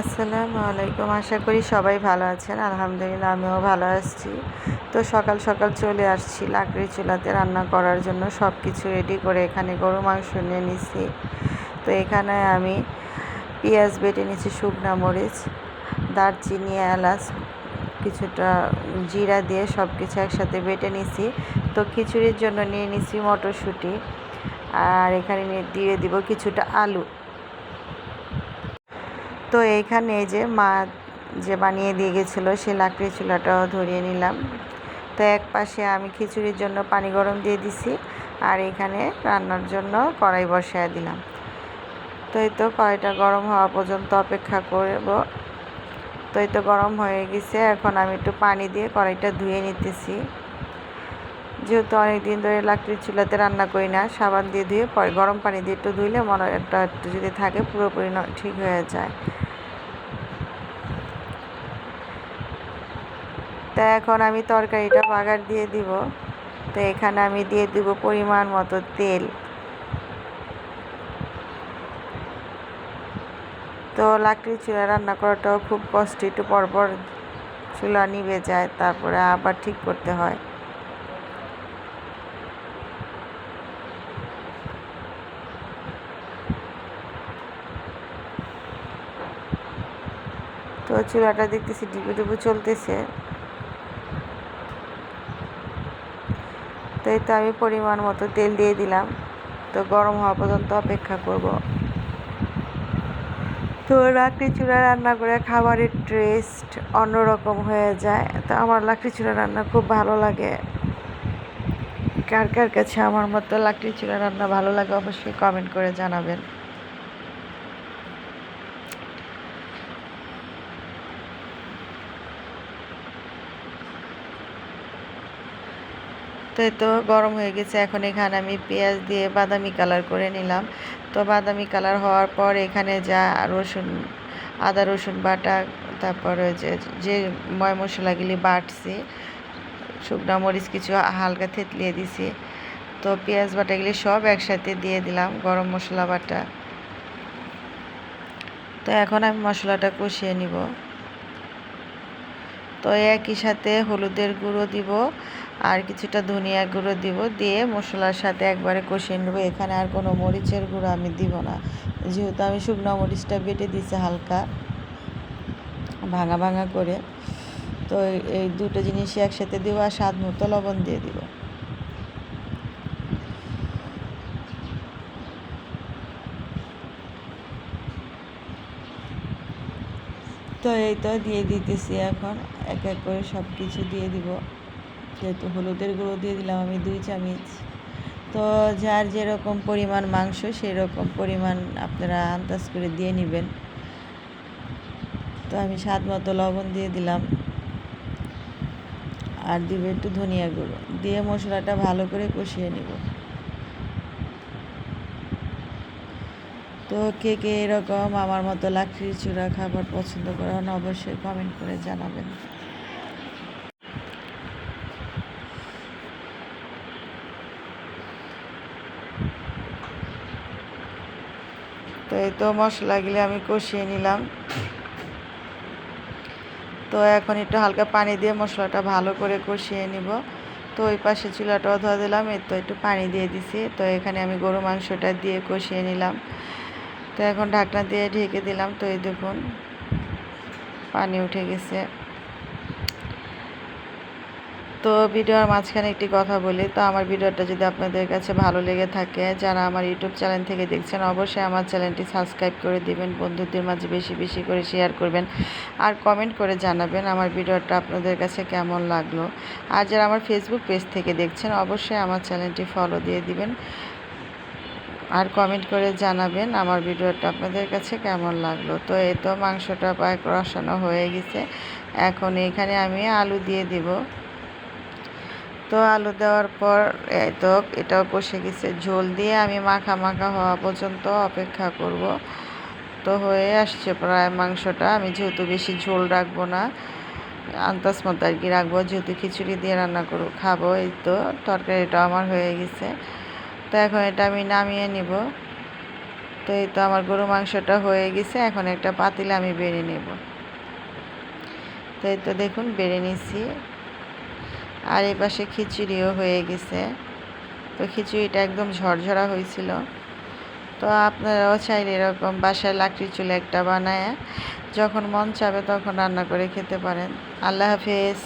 আসসালামু আলাইকুম। আশা করি সবাই ভালো আছেন। আলহামদুলিল্লাহ, আমিও ভালো আছি। তো সকাল সকাল চলে আসছি, লাকড়ি চুলাতে রান্না করার জন্য। সব কিছু রেডি করে এখানে গরু মাংস নিয়ে নিছি। তো এখানে আমি পেঁয়াজ বেটে নিচ্ছি শুকনা মরিচ, দারচিনি, এলাচ, কিছুটা জিরা দিয়ে সব কিছু একসাথে বেটে নিছি। তো খিচুড়ির জন্য নিয়ে নিছি মটরশুঁটি। আর এখানে দিয়ে দিব কিছুটা আলু। তো এইখানে এই যে মা যে বানিয়ে দিয়ে গেছিল সে লাকড়ি চুলাটাও ধরিয়ে নিলাম। তো এক পাশে আমি খিচুড়ির জন্য পানি গরম দিয়ে দিছি আর এখানে রান্নার জন্য কড়াই বসায় দিলাম। তো এই তো কড়াইটা গরম হওয়া পর্যন্ত অপেক্ষা করব। তো এই তো গরম হয়ে গেছে, এখন আমি একটু পানি দিয়ে কড়াইটা ধুয়ে নিতেছি। যেহেতু অনেক দিন ধরে লাকড়ির চুলাতে রান্না করি না, সাবান দিয়ে ধুয়ে পরে গরম পানি দিয়ে একটু ধুইলে মনে একটা একটু যদি থাকে পুরোপুরি ঠিক হয়ে যায়। তা এখন আমি তরকারিটা বাগার দিয়ে দিব। তো এখানে আমি দিয়ে দিব পরিমাণ মতো তেল। তো লাকড়ির চুলা রান্না করাটাও খুব কষ্ট, একটু পরপর চুলা নিভে যায়, তারপরে আবার ঠিক করতে হয়। তো চুলাটা দেখতেছি ডিবু ডিবু চলতেছে। তো এই তো আমি পরিমাণ মতো তেল দিয়ে দিলাম। তো গরম হওয়া পর্যন্ত অপেক্ষা করব। তো লাকড়ি চুলা রান্না করে খাবারের টেস্ট অন্যরকম হয়ে যায়। তো আমার লাকড়ি চুলা রান্না খুব ভালো লাগে। কার কার কাছে আমার মতো লাকড়ি চুলা রান্না ভালো লাগে অবশ্যই কমেন্ট করে জানাবেন। তো তো গরম হয়ে গেছে। এখন এখানে আমি পেঁয়াজ দিয়ে বাদামি কালার করে নিলাম। তো বাদামি কালার হওয়ার পর এখানে যা রসুন, আদা, রসুন বাটা, তারপরে যে যে ময় মশলাগুলি বাটছি, শুকনা মরিচ কিছু হালকা থেতলিয়ে দিছি। তো পেঁয়াজ বাটাগুলি সব একসাথে দিয়ে দিলাম গরম মশলা বাটা। তো এখন আমি মশলাটা কষিয়ে নিব। তো একই সাথে হলুদের গুঁড়ো দিব আর কিছুটা ধনিয়া গুঁড়ো দিব দিয়ে মশলার সাথে একবারে কষিয়ে নেব। এখানে আর কোনো মরিচের গুঁড়ো আমি দিব না। যেহেতু আমি শুকনো মরিচটা বেটে দিছি হালকা, ভাঙা ভাঙা করে, তো এই দুটো জিনিসই একসাথে দিব আর স্বাদ মতো লবণ দিয়ে দিব। তো এই তো দিয়ে দিতেছি এখন। এক এক করে সব কিছু দিয়ে দিব। যেহেতু হলুদের গুঁড়ো দিয়ে দিলাম আমি দুই চামচ। তো যার যেরকম পরিমাণ মাংস সেই রকম পরিমাণ আপনারা আন্দাজ করে দিয়ে নেবেন। তো আমি স্বাদ মতো লবণ দিয়ে দিলাম। আর দিব একটু ধনিয়া গুঁড়ো। দিয়ে মশলাটা ভালো করে কষিয়ে নিব। তো কে কে এরকম আমার মতো লাকড়ির চূড়া খাবার পছন্দ করেন অবশ্যই কমেন্ট করে জানাবেন। তো এই তো মশলাগুলি আমি কষিয়ে নিলাম। তো এখন একটু হালকা পানি দিয়ে মশলাটা ভালো করে কষিয়ে নিব। তো ওই পাশে চুলাটাও ধোয়া দিলাম এর তো একটু পানি দিয়ে দিছি। তো এখানে আমি গরু মাংসটা দিয়ে কষিয়ে নিলাম। তো এখন ঢাকনা দিয়ে ঢেকে দিলাম, তো এই দেখুন পানি উঠে গেছে। তো ভিডিওর মাঝখানে একটি কথা বলি, তো আমার ভিডিওটা যদি আপনাদের কাছে ভালো লেগে থাকে, যারা আমার ইউটিউব চ্যানেল থেকে দেখছেন, অবশ্যই আমার চ্যানেলটি সাবস্ক্রাইব করে দিবেন, বন্ধুদের মাঝে বেশি বেশি করে শেয়ার করবেন আর কমেন্ট করে জানাবেন আমার ভিডিওটা আপনাদের কাছে কেমন লাগল। আর যারা আমার ফেসবুক পেজ থেকে দেখছেন, অবশ্যই আমার চ্যানেলটি ফলো দিয়ে দিবেন। কমেন্ট করে জানাবেন আমার ভিডিওটা আপনাদের কাছে কেমন লাগল। তো এই তো মাংসটা প্রায় রসানো হয়ে গেছে। এখন এখানে আমি আলু দিয়ে দিব। তো আলু দেওয়ার পর তো এটাও কষে গেছে। ঝোল দিয়ে আমি মাখা মাখা হওয়া পর্যন্ত অপেক্ষা করব। তো হয়ে আসছে প্রায় মাংসটা। আমি যেহেতু বেশি ঝোল রাখব না আন্তাজ মতো আর কি রাখব। যেহেতু খিচুড়ি দিয়ে রান্না করব, খাব। এই তো তরকারিটা আমার হয়ে গেছে। তো এখন এটা আমি নামিয়ে নিব। তো এই তো আমার গরু মাংসটা হয়ে গেছে, এখন একটা পাতিলে আমি বেড়ে নেব। তো এই তো দেখুন, বেড়ে নিছি। আর এই পাশে খিচুড়িও হয়ে গেছে। তো খিচুড়িটা একদম ঝরঝরা হয়েছিল। তো আপনারাও চাইলে এরকম বাসায় লাকড়ি চুলে একটা বানায়, যখন মন চাবে তখন রান্না করে খেতে পারেন। আল্লাহ হাফেজ।